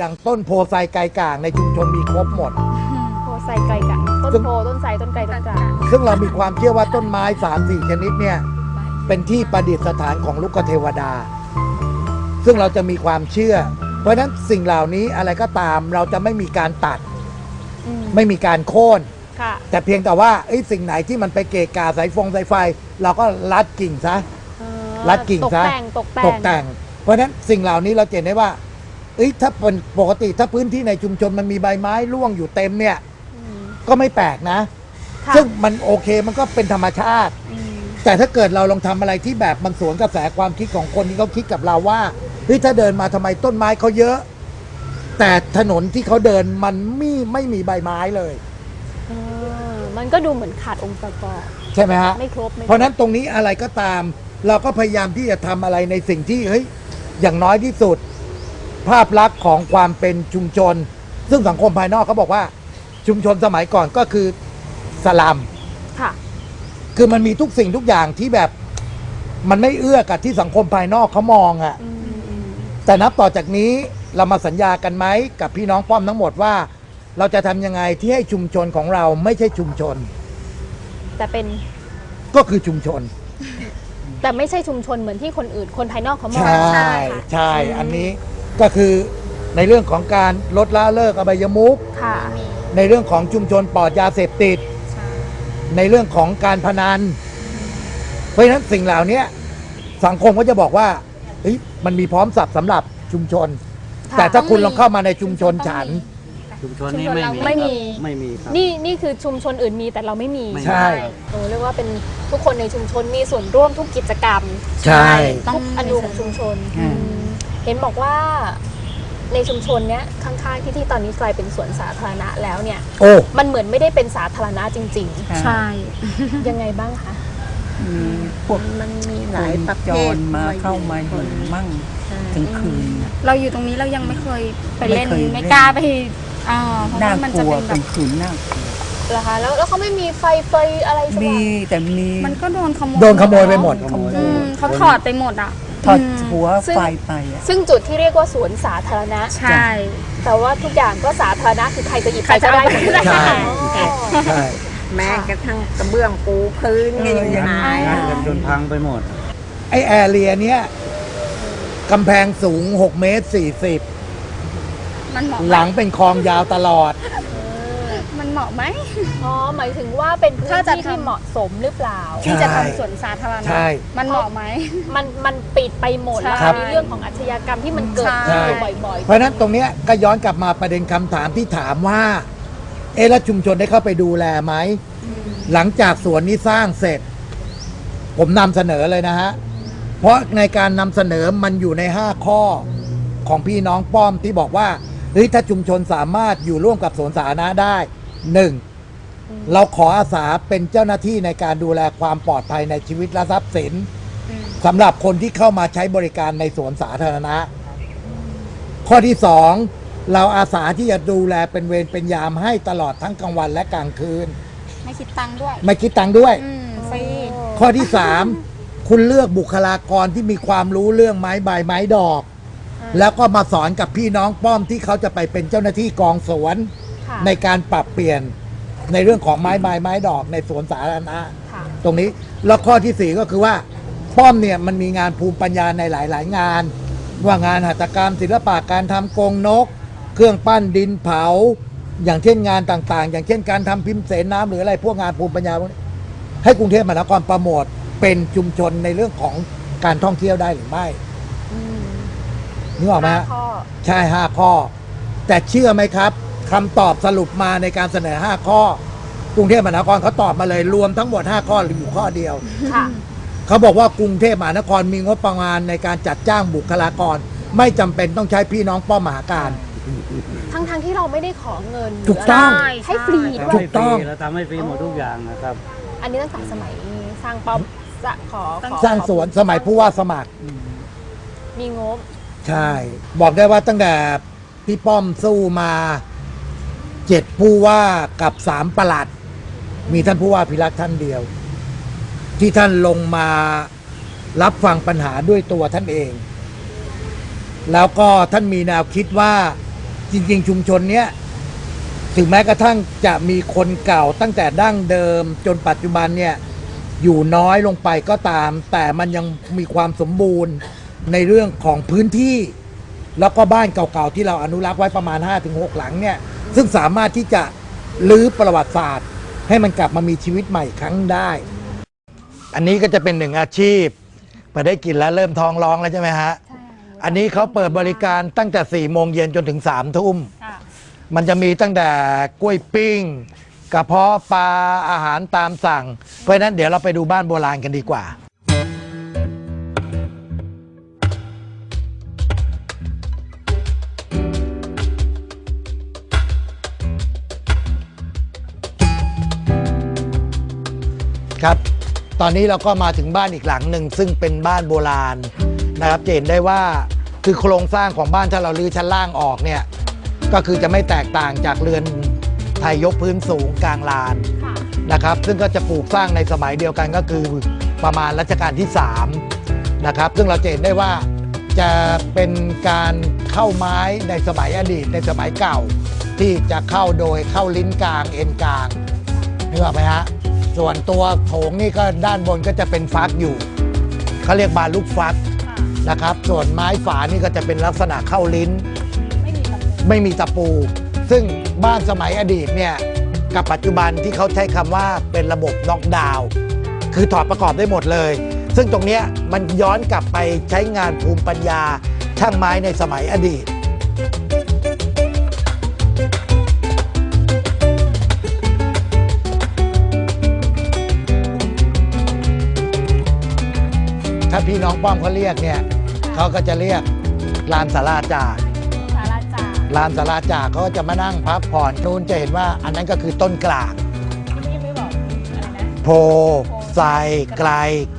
อย่างต้นโพไซไกกลางในชุมชนมีครบหมด โพไซไกลกัต้นซึ่งโพต้นไทรต้นไกลต้นกลางซึ่งเรามีความเชื่อว่าต้นไม้3ามสี่ชนิดเนี่ยเป็นที่ประดิษฐานของลูกเทวดา ซึ่งเราจะมีความเชื่อ เพราะฉะนั้นสิ่งเหล่านี้อะไรก็ตามเราจะไม่มีการตัดอืมไม่มีการโค่นค่ะ แต่เพียงแต่ว่าเอ้ยสิ่งไหนที่มันไปเกะกาสายฟงสายไฟ เราก็รัดกิ่งซะเอ่อรัดกิ่งตกซะ แต่งตกแต่งตกแต่ง เพราะฉะนั้นสิ่งเหล่านี้เราจะเห็นได้ว่า เอ้ยถ้าเป็นปกติถ้าพื้นที่ในชุมชนมันมีใบไม้ร่วงอยู่เต็มเนี่ยอืมก็ไม่แปลกนะ ค่ะซึ่งมันโอเคมันก็เป็นธรรมชาติ อืมแต่ถ้าเกิดเราลองทำอะไรที่แบบมันสวนกระแสความคิดของคนที่เขาคิดกับเราว่าเฮ้ยถ้าเดินมาทำไมต้นไม้เขาเยอะ แต่ถนนที่เขาเดินมันไม่ไม่มีใบไม้เลย เออมันก็ดูเหมือนขาดองค์ประกอบ ใช่ไหมฮะ ไม่ครบไม่คบเพราะฉะนั้นตรงนี้อะไรก็ตาม เราก็พยายามที่จะทำอะไรในสิ่งที่เฮ้ยอย่างน้อยที่สุด ภาพลักษณ์ของความเป็นชุมชน ซึ่งสังคมภายนอกเขาบอกว่าชุมชนสมัยก่อนก็คือสลัมค่ะ คือมันมีทุกสิ่งทุกอย่างที่แบบมันไม่เอื้อกับที่สังคมภายนอกเขามองอะ่ะอืมอืมแต่นับต่อจากนี้เรามาสัญญากันไหมกับพี่น้องป้อมทั้งหมดว่า เราจะทำยังไงที่ให้ชุมชนของเราไม่ใช่ชุมชน แต่เป็นก็คือชุมชน แต่ไม่ใช่ชุมชนเหมือนที่คนอื่นคนภายนอกเขามอง ใช่ค่ะใช่อืมอันนี้ ก็คือในเรื่องของการลดละเลิกอบายมุขค่ะในเรื่องของชุมชนปลอดยาเสพติด ในเรื่องของการพนัน เพราะฉะนั้นสิ่งเหล่านี้สังคมก็จะบอกว่าเฮ้ยมันมีพร้อมสับสำหรับชุมชน ค่ะแต่ถ้าคุณลองเข้ามาในชุมชนฉัน ชุมชนนี้ไม่มีไม่มีไม่มีครับ นี่นี่คือชุมชนอื่นมีแต่เราไม่มีไม่มี ใช่ โอ้เรียกว่าเป็นทุกคนในชุมชนมีส่วนร่วมทุกกิจกรรมใช่ ทุกอนุของชุมชนอืมอืม เห็นบอกว่าในชุมชนเนี้ยข้างๆที่ที่ตอนนี้กลายเป็นสวนสาธารณะแล้วเนี่ย โอ้ มันเหมือนไม่ได้เป็นสาธารณะจริง ใช่ ๆ ยังไงบ้างคะ มีพวกมันมีหลายประเภทจรมาเข้ามาอยู่มั่งกลางคืนน่ะ เราอยู่ตรงนี้เรายังไม่เคยไปเล่น ไม่เคยเล่น ไม่กล้าไปอ่าเพราะน่าว่ามันกจะลัวเป็นแบกลาบ งคืนน่ากลัวเหรอคะ แล้วแล้วเขาไม่มีไฟเฟยอะไรสมีว่างแต่มี มันก็โดนขโมยโดนขโมยไปหมดขโมยอืมเขาถอดไปหมดอะ ถอดอืมหัวไฟไปอะซึ่งจุดที่เรียกว่าสวนสาธารณะ ใช่ แต่ว่าทุกอย่างก็สาธารณะคือใครจะหยิบใครจะได้หมดเลยใช่ อ๋อ ใช่แม้กระทั่งกระเบื้องปูพื้นก็ยังเออยังหายนั่งกันจนพังไปหมด ไอแอเรียเนี้ยกำแพงสูง 6 เมตรมันเหมาะ40หลังเป็นคลองยาวตลอดมัน เหมาะไหม อ๋อหมายถึงว่าเป็นพื้นถ้าจะที่ทำ ที่เหมาะสมหรือเปล่า ใช่ ที่จะทำสวนสาธารณะใช่ มันเหมาะไหม มันมันปิดไปหมดแล้วครับ มีเรื่องของอาชญากรรมที่มันเกิดใช่ขึ้นบ่อย เพราะฉะนั้นตรงเนี้ยก็ย้อนกลับมาประเด็นคำถามที่ถามว่า เอะแล้วชุมชนได้เข้าไปดูแลไหม หลังจากสวนนี้สร้างเสร็จ ผมนำเสนอเลยนะฮะ เพราะในการนำเสนอมันอยู่ใน 5 ข้อของพี่น้องป้อมที่บอกว่าเฮ้ยถ้าชุมชนสามารถอยู่ร่วมกับสวนสาธารณะได้ หนึ่งเราขออาสาเป็นเจ้าหน้าที่ในการดูแลความปลอดภัยในชีวิตและทรัพย์สินสำหรับคนที่เข้ามาใช้บริการในสวนสาธารณะ ข้อที่สองเราอาสาที่จะดูแลเป็นเวรเป็นยามให้ตลอดทั้งกลางวันและกลางคืน ไม่คิดตังค์ด้วย ไม่คิดตังค์ด้วยอืมฟรีข้อที่สามคุณเลือกบุคลากรที่มีความรู้เรื่องไม้ใบไม้ดอก แล้วก็มาสอนกับพี่น้องป้อมที่เขาจะไปเป็นเจ้าหน้าที่กองสวนๆ ค่ะในการปรับเปลี่ยนในเรื่องของไม้ใบไม้ดอกในสวนสาธารณะค่ะตรงนี้แล้วข้อที่สี่ก็คือว่า ป้อมเนี่ยมันมีงานภูมิปัญญาในหลาย ๆ งาน ว่างานหัตถกรรม ศิลปะการทำกรงนก เครื่องปั้นดินเผา อย่างเช่นงานต่าง ๆ อย่างเช่นการทำพิมพ์เสนน้ำหรืออะไรพวกงานภูมิปัญญาพวกนี้ให้กรุงเทพมหานครโปรโมทเป็นชุมชนในเรื่องของการท่องเที่ยวได้หรือไม่อืมนึกออกไหมห้าฮะ ข้อ ใช่ห้าข้อ แต่เชื่อไหมครับ คำตอบสรุปมาในการเสนอห้าข้อ กรุงเทพมหานครเขาตอบมาเลยรวมทั้งหมด 5 ข้อหรืออยู่ข้อเดียว ค่ะ เขาบอกว่ากรุงเทพมหานครมีงบประมาณในการจัดจ้างบุคลากร ไม่จำเป็นต้องใช้พี่น้องป้อมมหาการ ทั้งทั้งๆที่เราไม่ได้ขอเงินถูกต้องหรืะไรให้ฟรีด้วถูยกต้อง เราทำให้ฟรีหมดทุกอย่างนะครับ อันนี้ตั้งแต่สมัยสร้างป้อมสะขอขอสร้างสวนสมัยผู้ว่าสมัคร มีงบ ใช่ บอกได้ว่าตั้งแต่พี่ป้อมสู้มา เจ็ดผู้ว่ากับสามประหลัด มีท่านผู้ว่าพิรักษ์ท่านเดียว ที่ท่านลงมารับฟังปัญหาด้วยตัวท่านเอง แล้วก็ท่านมีแนวคิดว่าจริง ๆ ชุมชนเนี้ยถึงแม้กระทั่งจะมีคนเก่าตั้งแต่ดั้งเดิม จนปัจจุบันเนี่ยอยู่น้อยลงไปก็ตาม แต่มันยังมีความสมบูรณ์ในเรื่องของพื้นที่ แล้วก็บ้านเก่าๆที่เราอนุรักษ์ไว้ประมาณ 5-6 หลังเนี่ย ซึ่งสามารถที่จะลื้อประวัติศาสตร์ ให้มันกลับมามีชีวิตใหม่อีกครั้งได้ อันนี้ก็จะเป็นหนึ่งอาชีพพอได้กินแล้วเริ่มท้องร้องแล้วใช่ไหมฮะ อันนี้เขาเปิดบริการตั้งแต่4ี่โมงเย็นจนถึง3ามทุ่มค่ะมันจะมีตั้งแต่กล้วยปิ้ง กระเพาะปลาอาหารตามสั่ง เพราะฉะนั้นเดี๋ยวเราไปดูบ้านโบราณกันดีกว่า ครับ ตอนนี้เราก็มาถึงบ้านอีกหลังหนึ่งซึ่งเป็นบ้านโบราณนะครับจะเห็นได้ว่าคือโครงสร้างของบ้านถ้าเราลื้อชั้นล่างออกเนี่ยก็คือจะไม่แตกต่างจากเรือนไทยยกพื้นสูงกลางลานค่ะนะครับ ซึ่งก็จะปลูกสร้างในสมัยเดียวกันก็คือประมาณรัชกาลที่3นะครับซึ่งเราจะเห็นได้ว่าจะเป็นการเข้าไม้ในสมัยอดีตในสมัยเก่า ที่จะเข้าโดยเข้าลิ้นกลางเอ็นกลางนึกออกไหมฮะ ส่วนตัวโถงนี่ก็ด้านบนก็จะเป็นฟักอยู่เขาเรียกบานลูกฟักค่ะนะครับ ส่วนไม้ฝานี่ก็จะเป็นลักษณะเข้าลิ้นไม่มีตำแหน่งไม่มีตะปู ซึ่งบ้านสมัยอดีตเนี่ยกับปัจจุบันที่เขาใช้คำว่าเป็นระบบน็อกดาวน์คือถอดประกอบได้หมดเลย ซึ่งตรงเนี้ยมันย้อนกลับไปใช้งานภูมิปัญญาช่างไม้ในสมัยอดีต พี่น้องป้อมเขาเรียกเนี่ยเขาก็จะเรียกลานสาราจาสาราจาลานสาราจากเขาก็จะมานั่งพักผ่อนนู้นจะเห็นว่าอันนั้นก็คือต้นกลางที่นี่ไม่บอกอะไรนะโพไซไกล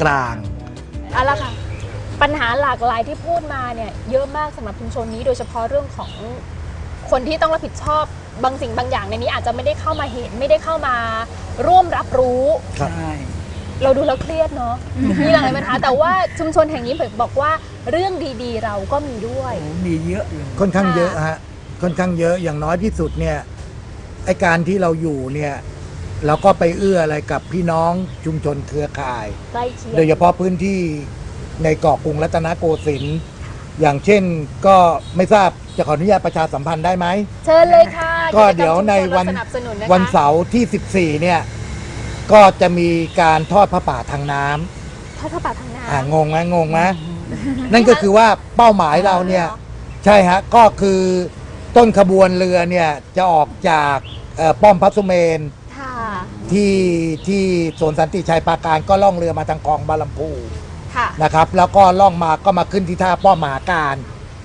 กลางเอาละค่ะปัญหาหลากหลายที่พูดมาเนี่ยเยอะมากสำหรับชุมชนนี้ โดยเฉพาะเรื่องของคนที่ต้องรับผิดชอบบางสิ่งบางอย่างในนี้อาจจะไม่ได้เข้ามาเห็นไม่ได้เข้ามาร่วมรับรู้ ครับ ใช่ เราดูแล้วเครียดเนาะมีหลายปัญหาแต่ว่าชุมชนแห่งนี้เผยบอกว่าเรื่องดีๆ เราก็มีด้วยโอ้มีเยอะเลยค่อนข้างเยอะฮะค่อนข้างเยอะอย่างน้อยที่สุดเนี่ยไอการที่เราอยู่เนี่ยเราก็ไปเอื้ออะไรกับพี่น้องชุมชนเครือข่าย ใกล้เคียงโดยเฉพาะพื้นที่ในเกาะกรุงรัตนโกสินทร์อย่างเช่นก็ไม่ทราบจะขออนุญาตประชาสัมพันธ์ได้ไหม เชิญเลยค่ะก็เดี๋ยวในวันกิจกรรมชุมชนเราสนับสนุนนะคะวันเสาร์ที่ 14 เนี่ย ก็จะมีการทอดพระป่าทางน้ำทอดพระป่าทางน้อ่างงไหมงงไหมนั่นก็คือว่าเป้าหมายเราเนี่ยใช่ฮะก็คือต้นขบวนเรือเนี่ยจะออกจากเอ่อป้อมพระสุเมนำค่ะ ที่ที่สวนสันติชัยปราการก็ล่องเรือมาทางคลองบาลัมพูค่ะนะครับ แล้วก็ล่องมาก็มาขึ้นที่ท่าป้อมมหาการ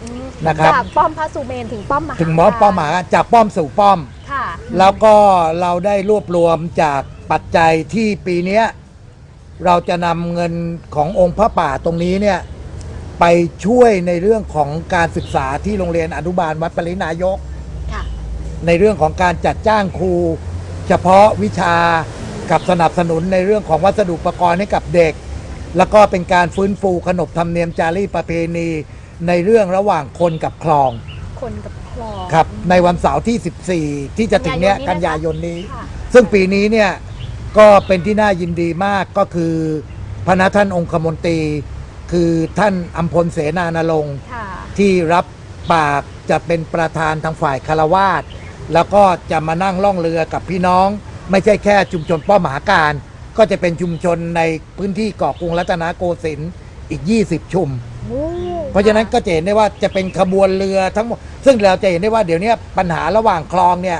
อืมนะครับ จากป้อมพระสุเมนถึงป้อมมหาถึงมอป้อมมหาการจากป้อมสู่ป้อม ค่ะ แล้วก็เราได้รวบรวมจาก ปัจจัยที่ปีเนี้ยเราจะนำเงินขององค์พระป่าตรงนี้เนี่ยไปช่วยในเรื่องของการศึกษาที่โรงเรียนอนุบาลวัดปรินายกค่ะในเรื่องของการจัดจ้างครู เฉพาะวิชากับสนับสนุนในเรื่องของวัสดุอุปกรณ์ให้กับเด็ก แล้วก็เป็นการฟื้นฟูขนบธรรมเนียมจารีตประเพณีในเรื่องระหว่างคนกับคลอง คนกับคลอง ครับ ในวันเสาร์ที่ 14 ที่จะถึงเนี้ยกักันนยายายนนนี้นี้ค่ะซึ่งปีนี้เนี่ย ก็เป็นที่น่ายินดีมากก็คือพระนะท่านองคมนตรี คือท่านอัมพลเสนานรงค์ค่ะ ที่รับปากจะเป็นประธานทางฝ่ายคารวาสแล้วก็จะมานั่งล่องเรือกับพี่น้อง ไม่ใช่แค่ชุมชนป้อมมหาการ ก็จะเป็นชุมชนในพื้นที่เกาะกรุงรัตนโกสินทร์อีก 20 ชุม โอ้เพราะฉะนั้นก็จะเห็นได้ว่าจะเป็นขบวนเรือทั้งหมด ซึ่งเราจะเห็นได้ว่าเดี๋ยวนี้ปัญหาระหว่างคลองเนี่ย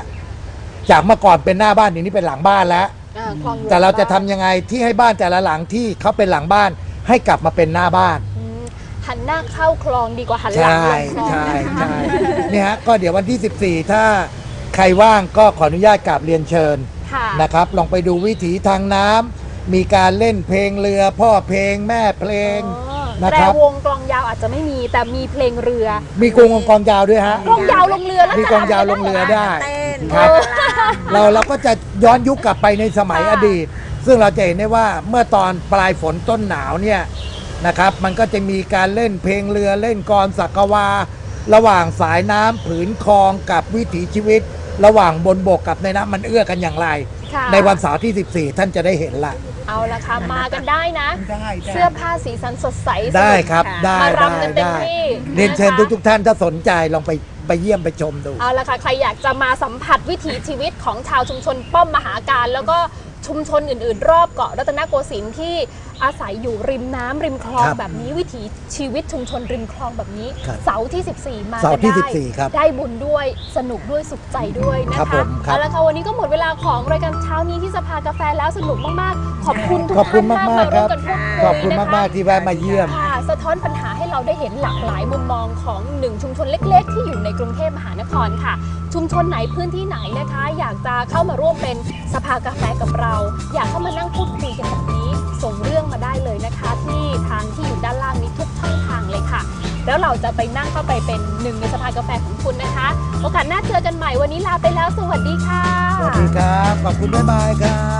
จากเมื่อก่อนเป็นหน้าบ้านเดี๋ยวนี้เป็นหลังบ้านแล้ว อ่าคลองอยู่แต่เราจะทำยังไงที่ให้บ้านแต่ละหลังที่เขาเป็นหลังบ้านให้กลับมาเป็นหน้าบ้าน อืมหันหน้าเข้าคลองดีกว่าหันหลังใช่ลงคลองใช่ใช่เนี่ยฮะก็เดี๋ยววันที่ 14 ถ้าใครว่างก็ขออนุญาตกราบเรียนเชิญค่ะนะครับ ลองไปดูวิถีทางน้ำมีการเล่นเพลงเรือ พ่อเพลงแม่เพลง อ๋อนะแตรครับ วงกลองยาวอาจจะไม่มีแต่มีเพลงเรือมีกรุงกองยาวด้วยฮะ กลองยาวลงเรือแล้วมีจะกองยาวลงเรือได้ เต้น ครับเออเราเราก็จะย้อนยุคกลับไปในสมัยอดีต ซึ่งเราจะเห็นได้ว่าเมื่อตอนปลายฝนต้นหนาวเนี่ยนะครับ มันก็จะมีการเล่นเพลงเรือเล่นกรสักวา ระหว่างสายน้ำผืนคลองกับวิถีชีวิต ระหว่างบนบกกับในน้ำมันเอื้อกันอย่างไร ค่ะ ในวันเสาร์ที่ 14 ท่านจะได้เห็นละ เอาละค่ะ มากันได้นะ ได้ได้ เสื้อผ้าสีสันสดใสได้ครับ ได้มาได้รำกันเต็มได้ที่เรียนเชิญนะคะทุกทุกๆท่านถ้าสนใจลองไป ไปเยี่ยมไปชมดู เอาละค่ะ ใครอยากจะมาสัมผัสวิถีชีวิตของชาวชุมชนป้อมมหาการ แล้วก็ชุมชนอื่น ๆ รอบเกาะรัตนโกสินทร์ที่อาศัยอยู่ริมน้ำริมคลองครับแบบนี้วิถีชีวิตชุมชนริมคลองแบบนี้ ครับเสาร์ที่ 14 มาเสาร์กันที่ได้14ครับได้บุญด้วยสนุกด้วยสุขใจด้วยนะครัคะบผมครับ เอาละค่ะวันนี้ก็หมดเวลาของรายการเช้านี้ที่สภากาแฟแล้วสนุกมาก ๆ ขอบคุณทุกขอบคุท่าณนมากมากๆมาร่วมครับ กันพูดคุย ขอบคุณนะคะมาก ๆ ที่แวะมาเยี่ยม ค่ะสะท้อนปัญหาให้เราได้เห็นหลากหลายมุมมองของหนึ่งชุมชนเล็ก ๆ ที่อยู่ในกรุงเทพมหานครค่ะ ชุมชนไหนพื้นที่ไหนนะคะ อยากจะเข้ามาร่วมเป็นสภากาแฟกับเรา อยากเข้ามานั่งพูดคุยกันแบบนี้ ส่งเรื่องมาได้เลยนะคะ ที่ทางที่อยู่ด้านล่างนี้ทุกช่องทางเลยค่ะ แล้วเราจะไปนั่งเข้าไปเป็นหนึ่งในสภากาแฟของคุณนะคะ โอกาสหน้าเจอกันใหม่วันนี้ลาไปแล้ว สวัสดีค่ะ สวัสดีครับ ขอบคุณบ๊ายบายครับ